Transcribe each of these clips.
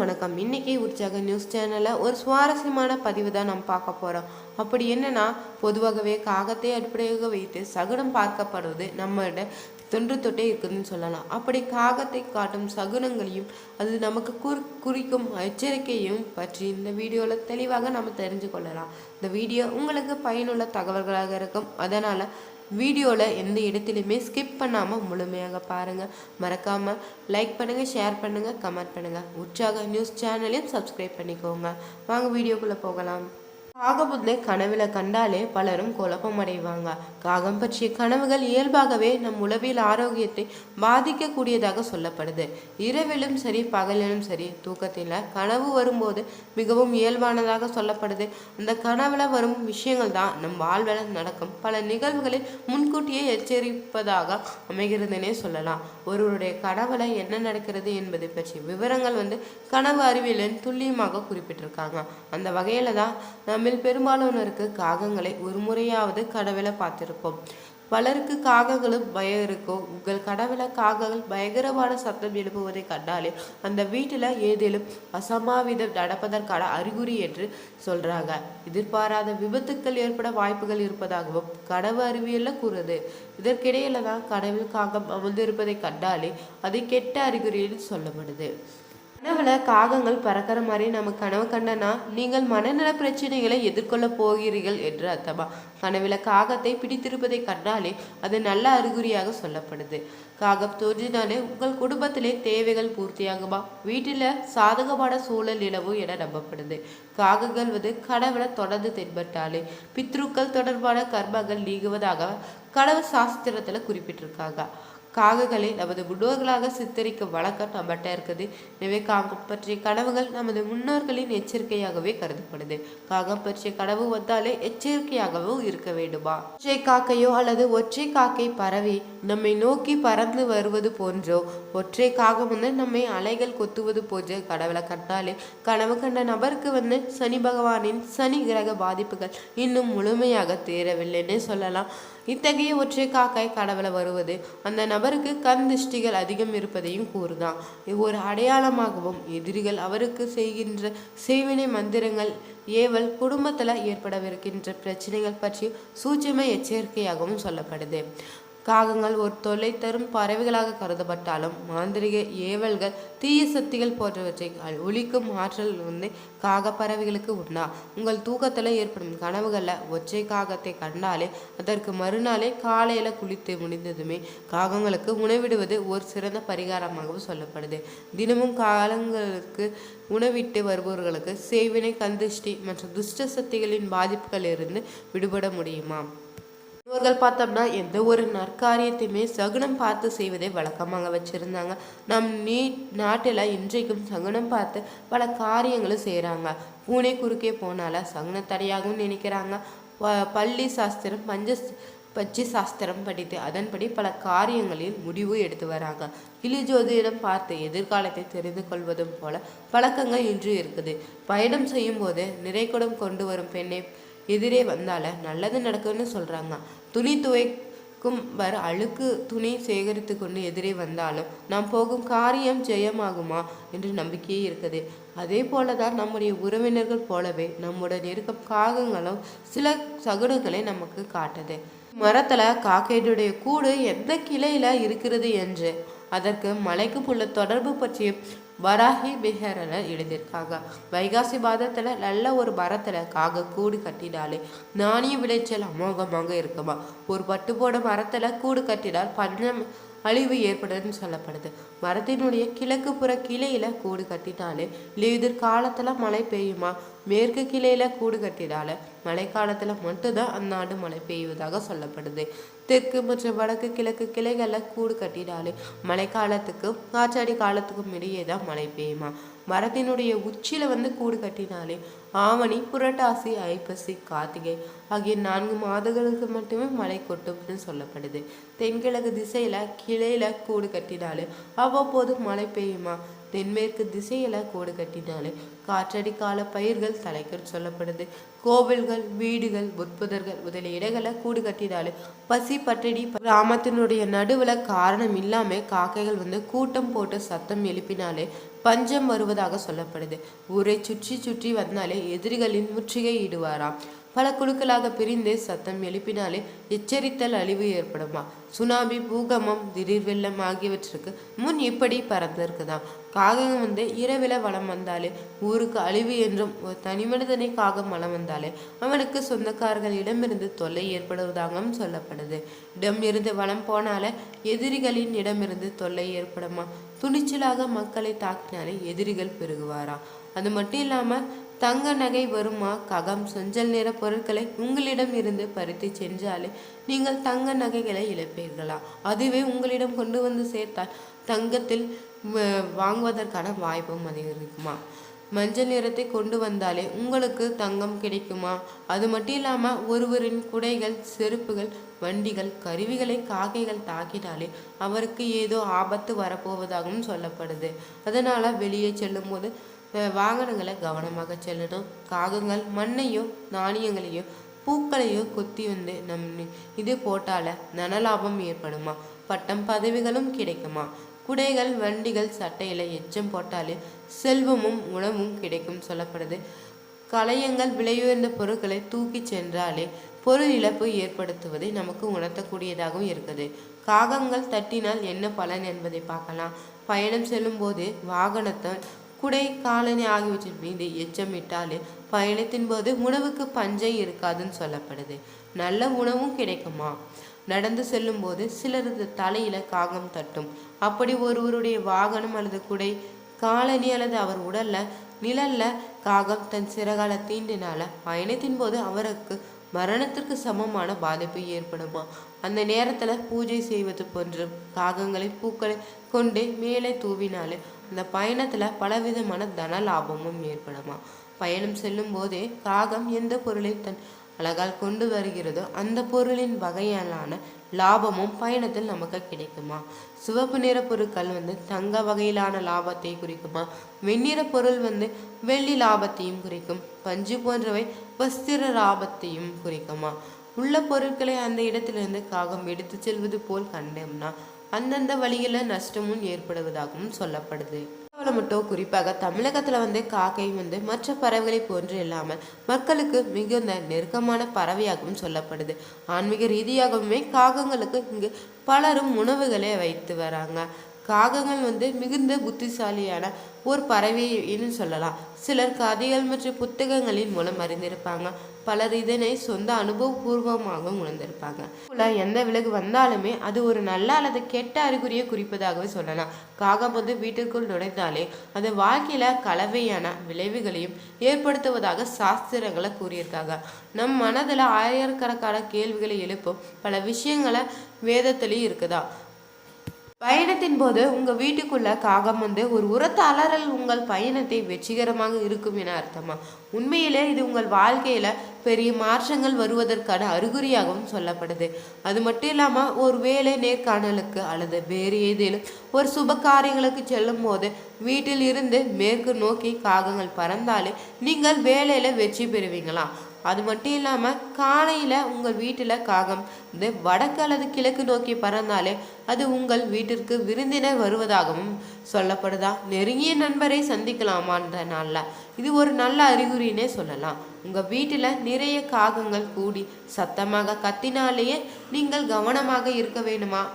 வணக்கம். இன்னைக்கு உற்சாக நியூஸ் சேனலில் ஒரு சுவாரஸ்யமான பதிவு தான் நம்ம பார்க்க போகிறோம் அப்படி என்னன்னா பொதுவாகவே காகத்தை அடிப்படையாக வைத்து சகுனம் பார்க்கப்படுவது நம்மளோட தொன்று தொட்டே இருக்குதுன்னு சொல்லலாம். அப்படி காகத்தை காட்டும் சகுனங்களையும் அது நமக்கு குறி குறிக்கும் எச்சரிக்கையும் பற்றி இந்த வீடியோவில் தெளிவாக நம்ம தெரிஞ்சு கொள்ளலாம். இந்த வீடியோ உங்களுக்கு பயனுள்ள தகவல்களாக இருக்கும். அதனால் வீடியோவில் எந்த இடத்துலையுமே ஸ்கிப் பண்ணாமல் முழுமையாக பாருங்கள் மறக்காமல் லைக் பண்ணுங்கள் ஷேர் பண்ணுங்கள் கமெண்ட் பண்ணுங்கள் உற்சாக நியூஸ் சேனலையும் சப்ஸ்கிரைப் பண்ணிக்கோங்க. வாங்க வீடியோக்குள்ளே போகலாம். காகபுத்தை கனவுல கண்டாலே பலரும் குழப்பம் அடைவாங்க காகம் பற்றிய கனவுகள் இயல்பாகவே நம் உளவியல் ஆரோக்கியத்தை பாதிக்கக்கூடியதாக சொல்லப்படுது. இரவிலும் சரி பகலிலும் சரி தூக்கத்தில் கனவு வரும்போது மிகவும் இயல்பானதாக சொல்லப்படுது. அந்த கனவுல வரும் விஷயங்கள் தான் நம் வாழ்வில் நடக்கும் பல நிகழ்வுகளை முன்கூட்டியே எச்சரிப்பதாக அமைகிறதுனே சொல்லலாம். ஒருவருடைய கனவுல என்ன நடக்கிறது என்பது பற்றிய விவரங்கள் வந்து கனவு அறிவியலின் துல்லியமாக குறிப்பிட்டிருக்காங்க. அந்த வகையில தான் நம்மில் பெரும்பாலானோருக்கு காகங்களை ஒரு முறையாவது கடவுளை பார்த்திருப்போம். பலருக்கு காகங்களும் பயம் இருக்கும். உங்கள் கடவுள காகங்கள் பயங்கரமான சத்தம் எழுப்புவதை கண்டாலே அந்த வீட்டில் ஏதேனும் அசமாவிதம் நடப்பதற்கான அறிகுறி என்று சொல்றாங்க. எதிர்பாராத விபத்துக்கள் ஏற்பட வாய்ப்புகள் இருப்பதாகவும் கடவு அறிவியல்ல கூறுது. இதற்கிடையில தான் கடவுள் காகம் அமர்ந்திருப்பதை கண்டாலே அது கெட்ட அறிகுறின்னு சொல்லப்படுது. கனவுல காகங்கள் பறக்கிற மாதிரி நம்ம கனவு கண்டனா நீங்கள் மனநல பிரச்சனைகளை எதிர்கொள்ள போகிறீர்கள் என்று அர்த்தமா? கனவுல காகத்தை பிடித்திருப்பதை கண்டாலே அது நல்ல அறிகுறியாக சொல்லப்படுது. காகம் தோன்றினாலே உங்கள் குடும்பத்திலே தேவைகள் பூர்த்தியாகுமா? வீட்டில் சாதகமான சூழல் நிலவும் என நம்பப்படுது. காகங்கள் வந்து கனவுல தொடர்ந்து தென்பட்டாலே பித்ருக்கள் தொடர்பான கர்மங்கள் நீங்குவதாக கடவுள் சாஸ்திரத்துல குறிப்பிட்டிருக்காங்க. காகங்களை நமது முன்னோர்களாக சித்தரிக்கும் வழக்கம் நம்மகிட்ட இருக்குது. எனவே காகம் பற்றிய கனவுகள் நமது முன்னோர்களின் எச்சரிக்கையாகவே கருதப்படுது. காகம் பற்றிய கனவு வந்தாலே எச்சரிக்கையாகவும் இருக்க வேண்டுமா? ஒற்றை காக்கையோ அல்லது ஒற்றை காக்கை பறவை நம்மை நோக்கி பறந்து வருவது போன்றோ ஒற்றை காகம் வந்து நம்மை அலைகள் கொத்துவது போன்ற கடவுளை கண்டாலே கனவு கண்ட நபருக்கு வந்து சனி பகவானின் சனி கிரக பாதிப்புகள் இன்னும் முழுமையாக தேரவில்லைன்னு சொல்லலாம். இத்தகைய ஒற்றை காக்காய் கடவுளை வருவது அந்த நபருக்கு கண் திருஷ்டிகள் அதிகம் இருப்பதையும் கூறுதான். ஒரு அடையாளமாகவும் எதிரிகள் அவருக்கு செய்கின்ற செய்வினை மந்திரங்கள் ஏவல் குடும்பத்தில் ஏற்படவிருக்கின்ற பிரச்சனைகள் பற்றி சூட்சம எச்சரிக்கையாகவும் சொல்லப்படுது. காகங்கள் ஒரு தொல்லை தரும் பறவைகளாக கருதப்பட்டாலும் மாந்திரிக ஏவல்கள் தீய சக்திகள் போன்றவற்றை ஒழிக்கும் ஆற்றல் வந்து காக பறவைகளுக்கு உண்டா? உங்கள் தூக்கத்தில் ஏற்படும் கனவுகளில் ஒற்றை காகத்தை கண்டாலே அதற்கு மறுநாளே காலையில் குளித்து முடிந்ததுமே காகங்களுக்கு உணவிடுவது ஒரு சிறந்த பரிகாரமாகவும் சொல்லப்படுது. தினமும் காலங்களுக்கு உணவிட்டு வருபவர்களுக்கு சேவினை கந்திஷ்டி மற்றும் துஷ்ட சக்திகளின் பாதிப்புகளிலிருந்து விடுபட முடியுமா? முன்னோர்கள் பார்த்தோம்னா எந்த ஒரு நற்காரியத்தையுமே சகுனம் பார்த்து செய்வதை வழக்கமாக வச்சுருந்தாங்க. நம் நீ நாட்டில் இன்றைக்கும் சகுனம் பார்த்து பல காரியங்களும் செய்கிறாங்க பூனை குறுக்கே போனால சகுன தடையாகவும் நினைக்கிறாங்க. ப- பள்ளி சாஸ்திரம் பஞ்ச பச்சி சாஸ்திரம் படித்து அதன்படி பல காரியங்களில் முடிவு எடுத்து வராங்க. கிளி ஜோதிடம் பார்த்து எதிர்காலத்தை தெரிந்து கொள்வதும் போல பழக்கங்கள் இன்று இருக்குது. பயணம் செய்யும் போது கொண்டு வரும் பெண்ணை எதிரே வந்தால நல்லது நடக்கும்னு சொல்கிறாங்க துணி துவைக்கும் வர அழுக்கு துணி சேகரித்து கொண்டு எதிரே வந்தாலும் நாம் போகும் காரியம் ஜெயமாகுமா என்று நம்பிக்கையே இருக்குது. அதே போலதான் நம்முடைய உறவினர்கள் போலவே நம்முடன் இருக்கும் காகங்களும் சில சகுனங்களை நமக்கு காட்டுது. மரத்தில் காக்கையுடைய கூடு எந்த கிளையில் இருக்கிறது என்று அதற்கு மலைக்கு உள்ள தொடர்பு பற்றிய வராகி பிஹரில் எழுதியிருக்காங்க. வைகாசி மாதத்தில் நல்ல ஒரு மரத்தில் காக கூடு கட்டினாலே நாணய விளைச்சல் அமோகமாக இருக்குமா? ஒரு பட்டு போட மரத்தில் கூடு கட்டினால் பஞ்சம் அழிவு ஏற்படுதுன்னு சொல்லப்படுது. மரத்தினுடைய கிழக்கு புற கிளையில கூடு கட்டினாலே எதிர்காலத்துல மழை பெய்யுமா? மேற்கு கிளையில கூடு கட்டினால மழைக்காலத்துல மட்டும்தான் அந்நாடு மழை பெய்வதாக சொல்லப்படுது. தெற்கு மற்றும் வடக்கு கிழக்கு கிளைகள்ல கூடு கட்டினாலே மழைக்காலத்துக்கும் காற்றாடி காலத்துக்கும் இடையே தான் மழை பெய்யுமா? மரத்தினுடைய உச்சியில வந்து கூடு கட்டினாலே ஆவணி புரட்டாசி ஐப்பசி கார்த்திகை ஆகிய நான்கு மாதங்களுக்கு மட்டுமே மழை கொட்டும்னு சொல்லப்படுது. தென்கிழக்கு திசையில கிளையில கூடு கட்டினாலே அவ்வப்போது மழை பெய்யுமா? தென்மேற்கு திசையில கூடு கட்டினாலே காற்றடி கால பயிர்கள் தலைக்குன்னு சொல்லப்படுது. கோவில்கள் வீடுகள் முற்புதர்கள் முதலிய இடங்களை கூடு கட்டினாலே பசி பட்டினி கிராமத்தினுடைய நடுவுல காரணம் இல்லாம காக்கைகள் வந்து கூட்டம் போட்டு சத்தம் எழுப்பினாலே பஞ்சம் வருவதாக சொல்லப்படுது. ஊரை சுற்றி சுற்றி வந்தாலே எதிரிகளின் முற்றுகை இடுவாராம். பல குழுக்களாக பிரிந்து சத்தம் எழுப்பினாலே எச்சரித்தல் அழிவு ஏற்படுமா? சுனாமி பூகம்பம் திடீர் வெள்ளம் ஆகியவற்றுக்கு முன் இப்படி பறந்திருக்குதாம். காகம் வந்து இரவில வளம் வந்தாலே ஊருக்கு அழிவு என்றும் ஒரு தனி மனிதனை காகம் வளம் வந்தாலே அவனுக்கு சொந்தக்காரர்களிடமிருந்து தொல்லை ஏற்படுவதாகவும் சொல்லப்படுது. இடம் இருந்து வளம் போனாலே எதிரிகளின் இடமிருந்து தொல்லை ஏற்படுமா? துணிச்சலாக மக்களை தாக்கினாலே எதிரிகள் பெருகுவாராம் அது மட்டும் இல்லாமல் தங்க நகை வருமா? ககம் செஞ்சல் நிற பொருட்களை உங்களிடம் இருந்து பறித்து சென்றாலே நீங்கள் தங்க நகைகளை இழப்பீர்களா? அதுவே உங்களிடம் கொண்டு வந்து சேர்த்தால் தங்கத்தில் வாங்குவதற்கான வாய்ப்பும் அதிகரிக்குமா? மஞ்சள் நிறத்தை கொண்டு வந்தாலே உங்களுக்கு தங்கம் கிடைக்குமா? அது மட்டும் இல்லாம ஒருவரின் குடைகள் செருப்புகள் வண்டிகள் கருவிகளை காக்கைகள் தாக்கினாலே அவருக்கு ஏதோ ஆபத்து வரப்போவதாகவும் சொல்லப்படுது. அதனால வெளியே செல்லும்போது போது வாகனங்களை கவனமாக செல்லணும். காகங்கள் மண்ணையோ நாணயங்களையோ பூக்களையோ கொத்தி வந்து நம் இது போட்டால நனலாபம் ஏற்படுமா? பட்டம் பதவிகளும் கிடைக்குமா? குடைகள் வண்டிகள் சட்டையில எச்சம் போட்டாலே செல்வமும் உணவும் கிடைக்கும் சொல்லப்படுது. களையங்கள் விலையுயர்ந்த பொருட்களை தூக்கி சென்றாலே பொருள் இழப்பு ஏற்படுத்துவதை நமக்கு உணர்த்தக்கூடியதாகவும் இருக்குது. காகங்கள் தட்டினால் என்ன பலன் என்பதை பார்க்கலாம். பயணம் செல்லும்போது வாகனத்தை குடை காலனி ஆகியவற்றின் மீது எச்சமிட்டாலே பயணத்தின் போது உணவுக்கு பஞ்சம் இருக்காதுன்னு சொல்லப்படுது. நல்ல உணவும் கிடைக்குமா? நடந்து செல்லும்போது சிலரது தலையில காகம் தட்டும். அப்படி ஒருவருடைய வாகனம் அல்லது குடை காலனி அல்லது அவர் உடல்ல நிழல்ல காகம் தன் சிறகால தீண்டினால பயணத்தின் போது அவருக்கு மரணத்திற்கு சமமான பாதிப்பு ஏற்படுமா? அந்த நேரத்துல பூஜை செய்வது போன்று காகங்களை பூக்களை கொண்டு மேலே தூவினாலே இந்த பயணத்துல பலவிதமான தன லாபமும் ஏற்படுமா? பயணம் செல்லும் போதே காகம் எந்த பொருளை தன் அழகால் கொண்டு வருகிறதோ அந்த பொருளின் வகையிலான லாபமும் பயணத்தில் நமக்கு கிடைக்குமா? சிவப்பு நிற பொருட்கள் வந்து தங்க வகையிலான லாபத்தை குறிக்குமா? வெண்ணிற பொருள் வந்து வெள்ளி லாபத்தையும் குறிக்கும். பஞ்சு போன்றவை வஸ்திர லாபத்தையும் குறிக்குமா? உள்ள பொருட்களை அந்த இடத்திலிருந்து காகம் எடுத்து செல்வது போல் கண்டோம்னா அந்தந்த வழியில் நஷ்டமும் ஏற்படுவதாகவும் சொல்லப்படுது. கேரளாவுல மட்டும் குறிப்பாக தமிழகத்தில் வந்து காக்கை வந்து மற்ற பறவைகளை போன்று இல்லாமல் மக்களுக்கு மிகுந்த நெருக்கமான பறவையாகவும் சொல்லப்படுது. ஆன்மீக ரீதியாகவுமே காகங்களுக்கு இங்கு பலரும் உணவுகளை வைத்து வராங்க. காகங்கள் வந்து மிகுந்த புத்திசாலியான ஒரு பறவைன்னு சொல்லலாம். சிலர் கதைகள் மற்றும் புத்தகங்களின் மூலம் அறிந்திருப்பாங்க. பலர் இதனை சொந்த அனுபவபூர்வமாக உணர்ந்திருப்பாங்க. எந்த விலகு வந்தாலுமே அது ஒரு நல்ல அல்லது கெட்ட அறிகுறியை குறிப்பதாகவே சொல்லலாம். காகம் வந்து வீட்டிற்குள் நுழைந்தாலே அது வாழ்க்கையில கலவையான விளைவுகளையும் ஏற்படுத்துவதாக சாஸ்திரங்களை கூறியிருக்காங்க. நம் மனதில் ஆயிரக்கணக்கான கேள்விகளை எழுப்பும் பல விஷயங்களை வேதத்திலையும் இருக்குதா? பயணத்தின் போது உங்க வீட்டுக்குள்ள காகம் வந்து ஒரு உரத்த அலறல் உங்கள் பயணத்தை வெற்றிகரமாக இருக்கும் என அர்த்தமா? உண்மையிலே இது உங்கள் வாழ்க்கையில பெரிய மாற்றங்கள் வருவதற்கான அறிகுறியாகவும் சொல்லப்படுது. அது மட்டும் இல்லாம ஒரு வேலை நேர்காணலுக்கு அல்லது வேறு ஏதேனும் ஒரு சுப காரியங்களுக்கு செல்லும் போது வீட்டில் இருந்து மேற்கு நோக்கி காகங்கள் பறந்தாலே நீங்கள் வேலையில வெற்றி பெறுவீங்களாம் அது மட்டும் இல்லாமல் காலையில் உங்கள் வீட்டில் காகம் இது வடக்கு அல்லது கிழக்கு நோக்கி பறந்தாலே அது உங்கள் வீட்டிற்கு விருந்தினர் வருவதாகவும் சொல்லப்படுதா? நெருங்கிய நண்பரை சந்திக்கலாமா அந்த இது ஒரு நல்ல அறிகுறினே சொல்லலாம். உங்கள் வீட்டில் நிறைய காகங்கள் கூடி சத்தமாக கத்தினாலேயே நீங்கள் கவனமாக இருக்க வேண்டுமா?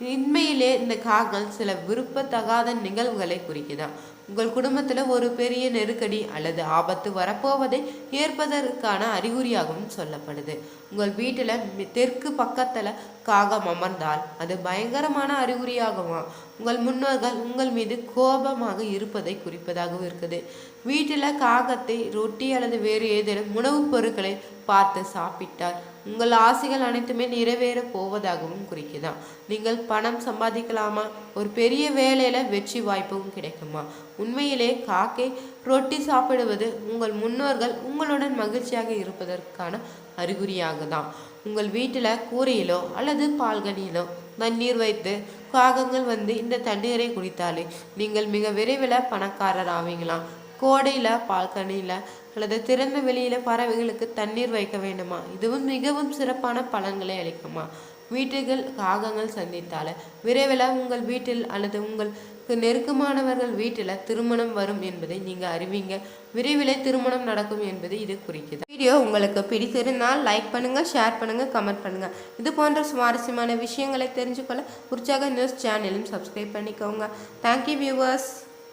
உண்மையிலே இந்த காகம் சில விருப்பத்தகாத நிகழ்வுகளை குறிக்குதாம் உங்கள் குடும்பத்தில் ஒரு பெரிய நெருக்கடி அல்லது ஆபத்து வரப்போவதை ஏற்பதற்கான அறிகுறியாகவும் சொல்லப்படுது. உங்கள் வீட்டில் தெற்கு பக்கத்தில் காகம் அமர்ந்தால் அது பயங்கரமான அறிகுறியாகுமா? உங்கள் முன்னோர்கள் உங்கள் மீது கோபமாக இருப்பதை குறிப்பதாகவும் இருக்குது. வீட்டில் காகத்தை ரொட்டி அல்லது வேறு ஏதேனும் உணவுப் பொருட்களை பார்த்து சாப்பிட்டால் உங்கள் ஆசைகள் அனைத்துமே நிறைவேற போவதாகவும் குறிக்குதாம் நீங்கள் பணம் சம்பாதிக்கலாமா? ஒரு பெரிய வேலையில வெற்றி வாய்ப்பும் கிடைக்குமா? உண்மையிலே காக்கை ரொட்டி சாப்பிடுவது உங்கள் முன்னோர்கள் உங்களுடன் மகிழ்ச்சியாக இருப்பதற்கான அறிகுறியாக தான் உங்கள் வீட்டில் கூரையிலோ அல்லது பால்கனியிலோ தண்ணீர் வைத்து காகங்கள் வந்து இந்த தண்ணீரை குடித்தாலே நீங்கள் மிக விரைவில் பணக்காரர் ஆவீங்களாம் கோடையில் பால்கனியில் அல்லது திறந்த வெளியில் பறவைகளுக்கு தண்ணீர் வைக்க வேண்டுமா? இதுவும் மிகவும் சிறப்பான பலன்களை அளிக்குமா? வீட்டுகள் காகங்கள் சந்தித்தால விரைவில் உங்கள் வீட்டில் அல்லது உங்களுக்கு நெருக்கமானவர்கள் வீட்டில் திருமணம் வரும் என்பதை நீங்கள் அறிவீங்க. விரைவில் திருமணம் நடக்கும் என்பது இது குறிக்குது. வீடியோ உங்களுக்கு பிடித்திருந்தால் லைக் பண்ணுங்கள் ஷேர் பண்ணுங்கள் கமெண்ட் பண்ணுங்கள் இது போன்ற சுவாரஸ்யமான விஷயங்களை தெரிஞ்சுக்கொள்ள உற்சாக நியூஸ் சேனலும் சப்ஸ்கிரைப் பண்ணிக்கோங்க. Thank you viewers